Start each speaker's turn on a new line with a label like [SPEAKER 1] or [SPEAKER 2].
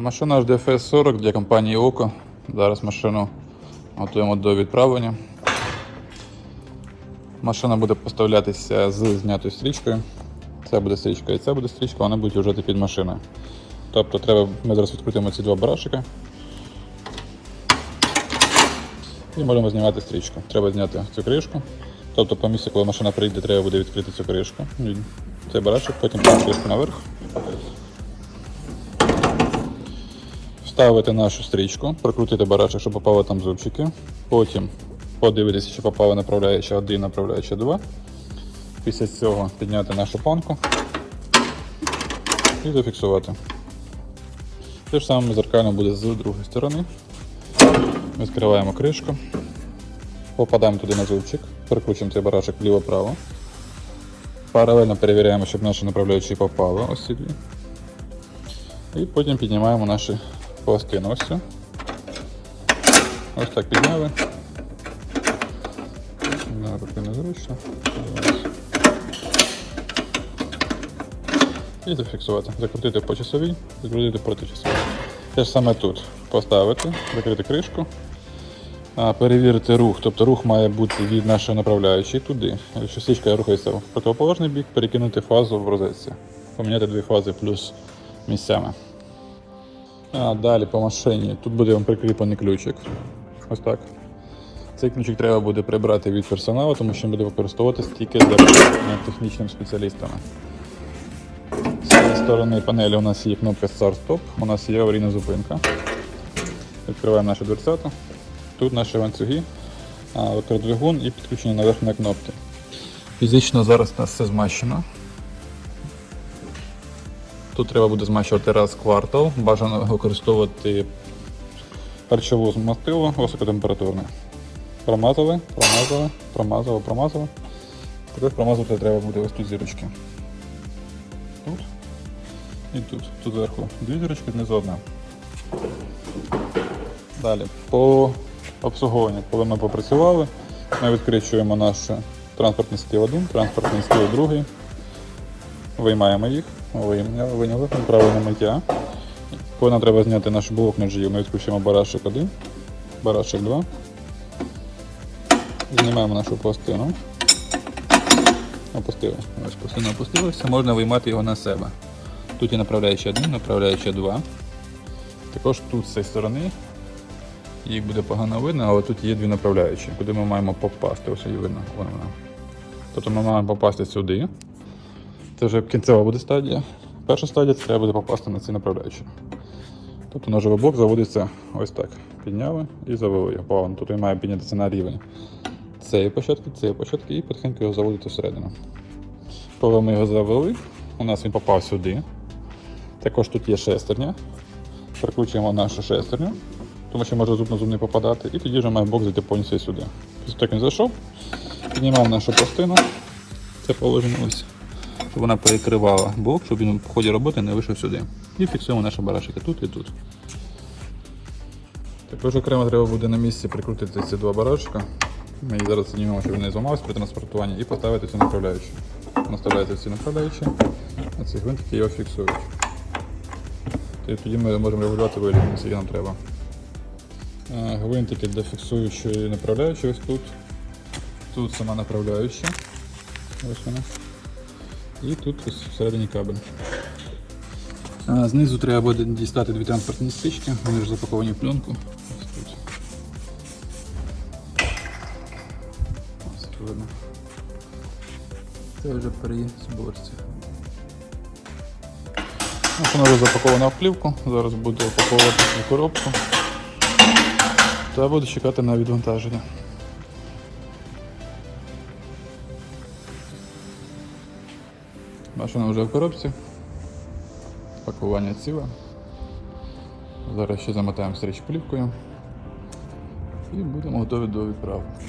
[SPEAKER 1] Машина HDFS 40 для компанії ОКО. Зараз машину готуємо до відправлення. Машина буде поставлятися з знятою стрічкою. Це буде стрічка і це буде стрічка, вони будуть вжити під машиною. Тобто треба, ми зараз відкрутимо ці два барашики. І можемо знімати стрічку. Треба зняти цю кришку. Тобто по місці, коли машина прийде, треба буде відкрити цю кришку. Цей барашок, потім цю кришку наверх. Вставити нашу стрічку, прокрутити барашок, щоб попали там зубчики. Потім подивитися, чи попала направляюча 1, направляюча 2. Після цього підняти нашу панку і зафіксувати. Те ж саме зеркально буде з другої сторони. Відкриваємо кришку, попадаємо туди на зубчик, перекручуємо цей барашок вліво-право. Паралельно перевіряємо, щоб наші направляючі попали ось ці дві. І потім піднімаємо наші пластини. Ось цю. Ось так підняли. На руки незручно. І зафіксувати. Закрутити по часовій, закрутити проти часовій. Те ж саме тут. Поставити, закрити кришку, перевірити рух. Тобто рух має бути від нашої направляючої туди. Якщо січка рухається в противоположний бік, перекинути фазу в розетці. Поміняти дві фази плюс місцями. А, далі по машині. Тут буде вам прикріплений ключик. Ось так. Цей ключик треба буде прибрати від персоналу, тому що він буде використовуватись тільки для технічними спеціалістами. З цієї сторони панелі у нас є кнопка Start-Stop, у нас є аварійна зупинка. Відкриваємо нашу дверцяту. Тут наші ланцюги, електродвигун і підключення наверх на кнопки. Фізично зараз у нас все змащено. Тут треба буде змащувати раз в квартал. Бажано використовувати харчову мастило високотемпературне. Промазали, промазали, промазали, промазали. Також промазувати треба буде ось тут зірочки. Тут і тут. Тут зверху дві зірочки, знизу одна. Далі, по обслуговуванню, коли ми попрацювали, ми відкричуємо наш транспортний стіл 1, транспортний стіл 2. Виймаємо їх, вийняли, вийняли, на миття. Нам треба зняти наш блок ножів, ми відкручуємо барашек 1, барашек 2. Знімаємо нашу пластину. Опустили. Ось пластина опустилася, можна виймати його на себе. Тут є направляюча 1, направляюча 2. Також тут з цієї сторони їх буде погано видно, але тут є дві направляючі, куди ми маємо попасти. Ось її видно. Вон вона. Тобто ми маємо попасти сюди. Це вже кінцева буде стадія. Перша стадія це треба буде попасти на ці направляючі. Тобто ножовий блок заводиться ось так. Підняли і завели його. Тут він має піднятися на рівень цієї початки, цієї початки і потихеньку його заводити всередину. Коли ми його завели, у нас він попав сюди. Також тут є шестерня. Прикручуємо нашу шестерню, тому що може зуб на зуб не попадати, і тоді вже має блок зайти повністю сюди. Після як він зайшов, піднімаємо нашу пластину. Це положення ось, вона перекривала блок, щоб він в ході роботи не вийшов сюди. І фіксуємо наші барашики тут і тут. Також окремо треба буде на місці прикрутити ці два барашка. Ми їх зараз знімемо, щоб він не зламався при транспортуванні, і поставити цю направляючу. Наставляється ці направляючі, а ці гвинтики його фіксують. І тоді ми можемо регулювати виліт, скільки нам треба. Е, Гвинтики для фіксуючої направляючої ось тут. Тут сама направляюча. Ось вона. І тут ось всередині кабель. Знизу треба буде дістати дві транспортні стички, вони ж запаковані в пленку. Ось тут. Ось видно. Це вже зборці. Ось вона вже запакована в плівку, зараз буду упаковувати цю коробку та буду чекати на відвантаження. Машина вже в коробці. Пакування ціле. Зараз ще замотаємо стріч плівкою і будемо готові до відправки.